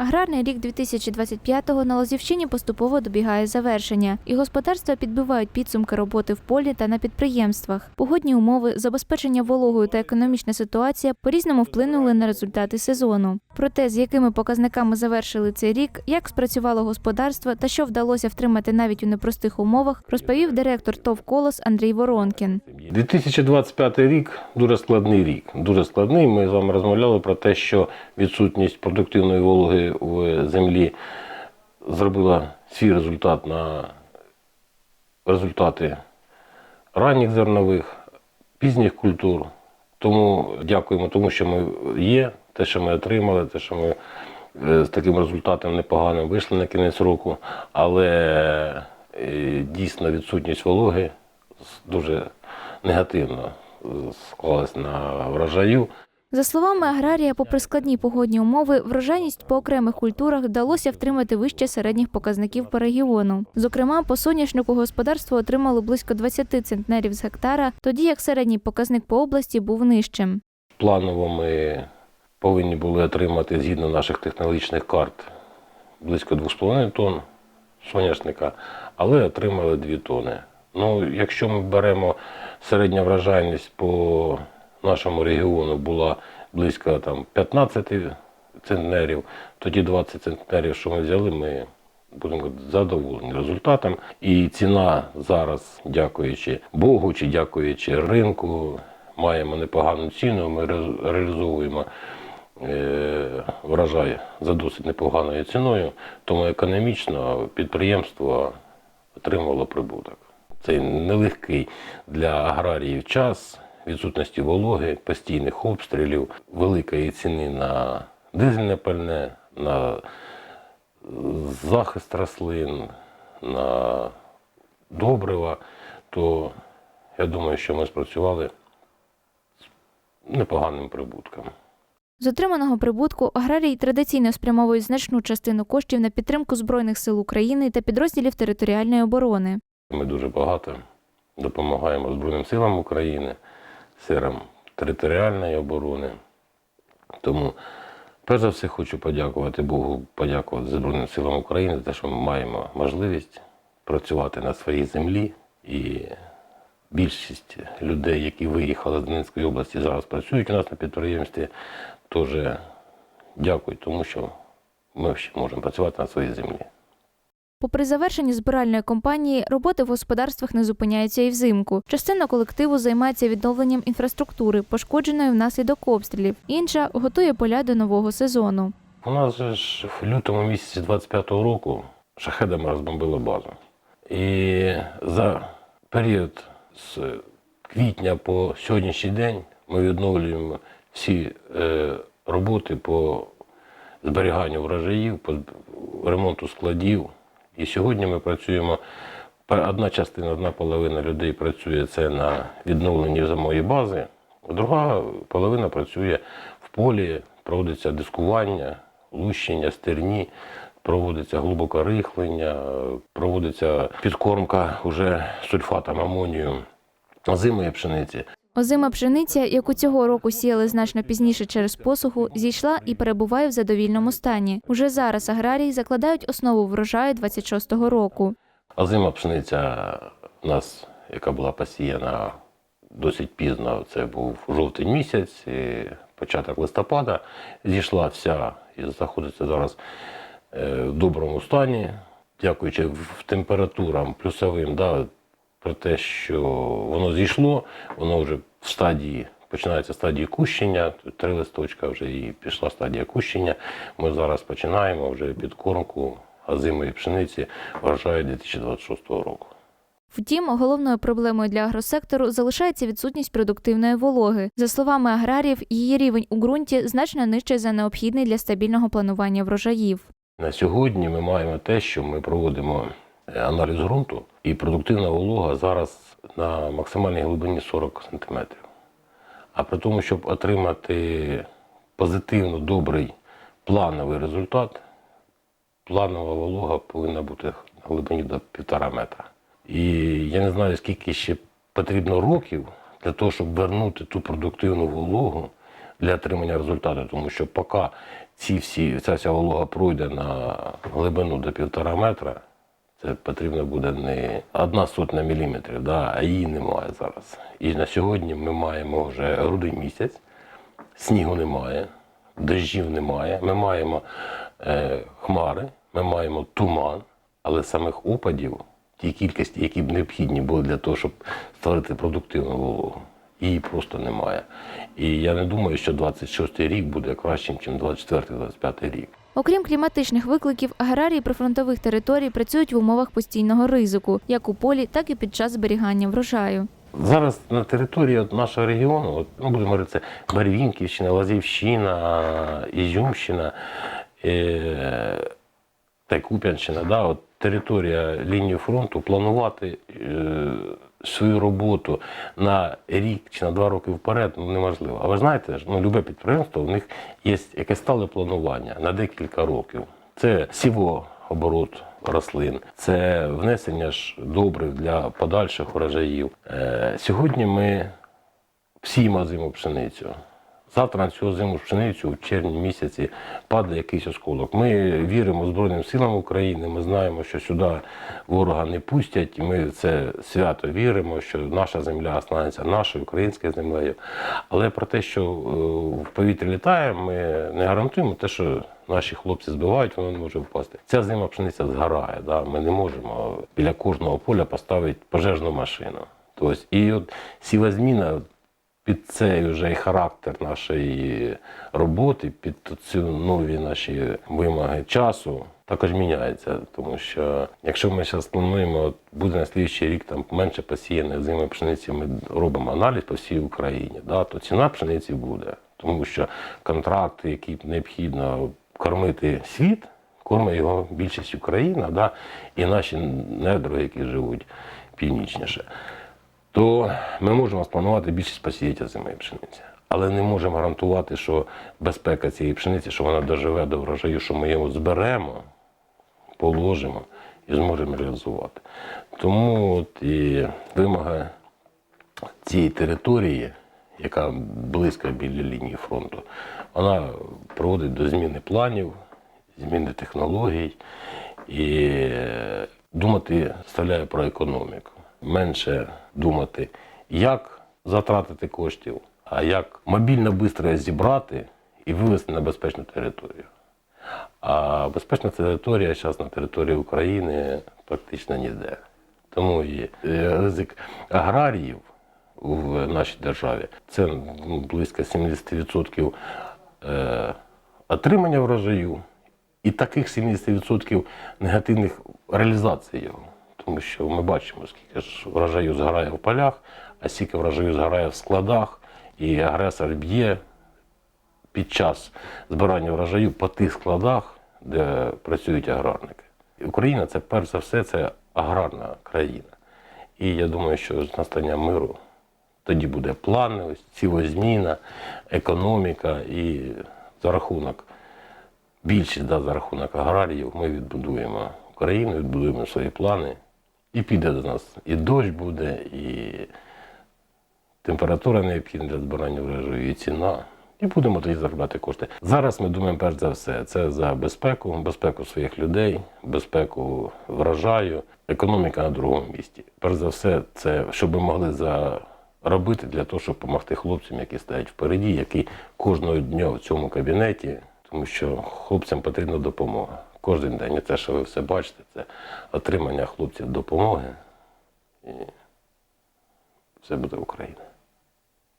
Аграрний рік 2025-го на Лозівщині поступово добігає завершення, і господарства підбивають підсумки роботи в полі та на підприємствах. Погодні умови, забезпечення вологою та економічна ситуація по-різному вплинули на результати сезону. Про те, з якими показниками завершили цей рік, як спрацювало господарство та що вдалося втримати навіть у непростих умовах, розповів директор ТОВ «Колос» Андрій Воронкін. 2025 рік дуже складний рік. Дуже складний. Ми з вами розмовляли про те, що відсутність продуктивної вологи в землі зробила свій результат на результати ранніх зернових, пізніх культур. Тому дякуємо тому, що ми є, те, що ми отримали, те, що ми е, з таким результатом непоганим вийшли на кінець року. Але е, дійсно відсутність вологи дуже негативно склалась на врожаю. За словами аграрія, попри складні погодні умови, врожайність по окремих культурах вдалося втримати вище середніх показників по регіону. Зокрема, по соняшнику господарство отримало близько 20 центнерів з гектара, тоді як середній показник по області був нижчим. Планово ми повинні були отримати згідно наших технологічних карт близько 2,5 тонн соняшника, але отримали 2 тони. Ну, якщо ми беремо середня врожайність по нашому регіону була близько там, 15 центнерів, тоді 20 центнерів, що ми взяли, ми будемо задоволені результатом. І ціна зараз, дякуючи Богу чи дякуючи ринку, маємо непогану ціну. Ми реалізовуємо е, врожай за досить непоганою ціною, тому економічно підприємство отримувало прибуток. Цей нелегкий для аграріїв час, відсутності вологи, постійних обстрілів, великої ціни на дизельне пальне, на захист рослин, на добрива, то я думаю, що ми спрацювали з непоганим прибутком. З отриманого прибутку аграрій традиційно спрямовують значну частину коштів на підтримку Збройних сил України та підрозділів територіальної оборони. Ми дуже багато допомагаємо Збройним силам України, силам територіальної оборони. Тому, перш за все, хочу подякувати Богу, подякувати Збройним силам України за те, що ми маємо можливість працювати на своїй землі. І більшість людей, які виїхали з Донецької області, зараз працюють у нас на підприємстві, теж дякують, тому що ми ще можемо працювати на своїй землі. Попри завершення збиральної кампанії, роботи в господарствах не зупиняються і взимку. Частина колективу займається відновленням інфраструктури, пошкодженої внаслідок обстрілів. Інша готує поля до нового сезону. У нас же ж в лютому місяці 25-го року шахедами розбомбили базу. І за період з квітня по сьогоднішній день ми відновлюємо всі е, роботи по зберіганню врожаїв, по ремонту складів. І сьогодні ми працюємо. Одна частина, одна половина людей працює це на відновленні самої бази, а друга половина працює в полі, проводиться дискування, лущення, стерні, проводиться глибоке рихлення, проводиться підкормка уже сульфатом амонію озимої пшениці. Озима пшениця, яку цього року сіяли значно пізніше через посуху, зійшла і перебуває в задовільному стані. Уже зараз аграрії закладають основу врожаю 26-го року. Озима пшениця у нас, яка була посіяна досить пізно, це був жовтень місяць, і початок листопада, зійшла вся і знаходиться зараз е, в доброму стані, дякуючи температурам плюсовим, да, про те, що воно зійшло, воно вже в стадії. Починається стадія кущення, три листочка вже і пішла стадія кущення. Ми зараз починаємо вже підкормку озимої пшениці врожаю 2026 року. Втім, головною проблемою для агросектору залишається відсутність продуктивної вологи. За словами аграріїв, її рівень у ґрунті значно нижчий за необхідний для стабільного планування врожаїв. На сьогодні ми маємо те, що ми проводимо аналіз ґрунту, і продуктивна волога зараз на максимальній глибині 40 см. А при тому, щоб отримати позитивно добрий плановий результат, планова волога повинна бути на глибині до півтора метра. І я не знаю, скільки ще потрібно років для того, щоб вернути ту продуктивну вологу для отримання результату, тому що поки ці всі, ця вся волога пройде на глибину до півтора метра, це потрібно буде не одна сотня міліметрів, да, а її немає зараз. І на сьогодні ми маємо вже грудень місяць, снігу немає, дощів немає. Ми маємо е, хмари, ми маємо туман, але самих опадів, ті кількості, які б необхідні були для того, щоб створити продуктивну вологу, її просто немає. І я не думаю, що 26-й рік буде кращим, ніж 24-25 рік. Окрім кліматичних викликів, аграрії прифронтових територій працюють в умовах постійного ризику, як у полі, так і під час зберігання врожаю. Зараз на території нашого регіону, ну, будемо говорити, це Барвінківщина, Лазівщина, Ізюмщина е, та Куп'янщина, да, от територія лінії фронту планувати е, свою роботу на рік чи на два роки вперед ну, неможливо. А ви знаєте, ну, любе підприємство, у них є якесь стале планування на декілька років. Це сіво оборот рослин, це внесення ж добрив для подальших урожаїв. Е, сьогодні ми всіємо зиму пшеницю. Завтра на цю зиму пшеницю в червні місяці падає якийсь осколок. Ми віримо Збройним силам України. Ми знаємо, що сюди ворога не пустять. Ми це свято віримо, що наша земля станеться нашою українською землею. Але про те, що е, в повітрі літає, ми не гарантуємо те, що наші хлопці збивають, воно не може впасти. Ця зима пшениця згорає. Да? Ми не можемо біля кожного поля поставити пожежну машину. Тобто, і от сіла зміна під цей вже і характер нашої роботи, під цю нові наші вимоги часу також міняється. Тому що якщо ми зараз плануємо, от буде на слідчий рік там менше посіяних зими пшениці, ми робимо аналіз по всій Україні, да, то ціна пшениці буде. Тому що контракти, які необхідно кормити світ, кормить його більшість Україна, да, і наші недруги, які живуть північніше то ми можемо спланувати більшість посіяття зимої пшениці. Але не можемо гарантувати, що безпека цієї пшениці, що вона доживе до врожаю, що ми його зберемо, положимо і зможемо реалізувати. Тому от і вимога цієї території, яка близько біля лінії фронту, вона проводить до зміни планів, зміни технологій і е, думати вставляє про економіку. Менше думати, як затратити коштів, а як мобільно швидко зібрати і вивезти на безпечну територію. А безпечна територія зараз на території України практично ніде. Тому і е, ризик аграріїв в нашій державі це близько 70% е, отримання врожаю і таких 70% негативних реалізацій його. Тому що ми бачимо, скільки ж врожаю згорає в полях, а скільки врожаю згорає в складах, і агресор б'є під час збирання врожаю по тих складах, де працюють аграрники. Україна це перш за все це аграрна країна. І я думаю, що з настання миру тоді буде плановість, цілозміна, економіка і за рахунок, більшість да, за рахунок аграріїв ми відбудуємо Україну, відбудуємо свої плани. І піде до нас і дощ буде, і температура необхідна для збирання врожаю, і ціна. І будемо тоді заробляти кошти. Зараз ми думаємо перш за все, це за безпеку, безпеку своїх людей, безпеку врожаю, економіка на другому місці. Перш за все, це щоб ми могли заробити для того, щоб допомогти хлопцям, які стоять впереді, які кожного дня в цьому кабінеті, тому що хлопцям потрібна допомога. Кожен день і те, що ви все бачите, це отримання хлопців допомоги. І все буде Україна.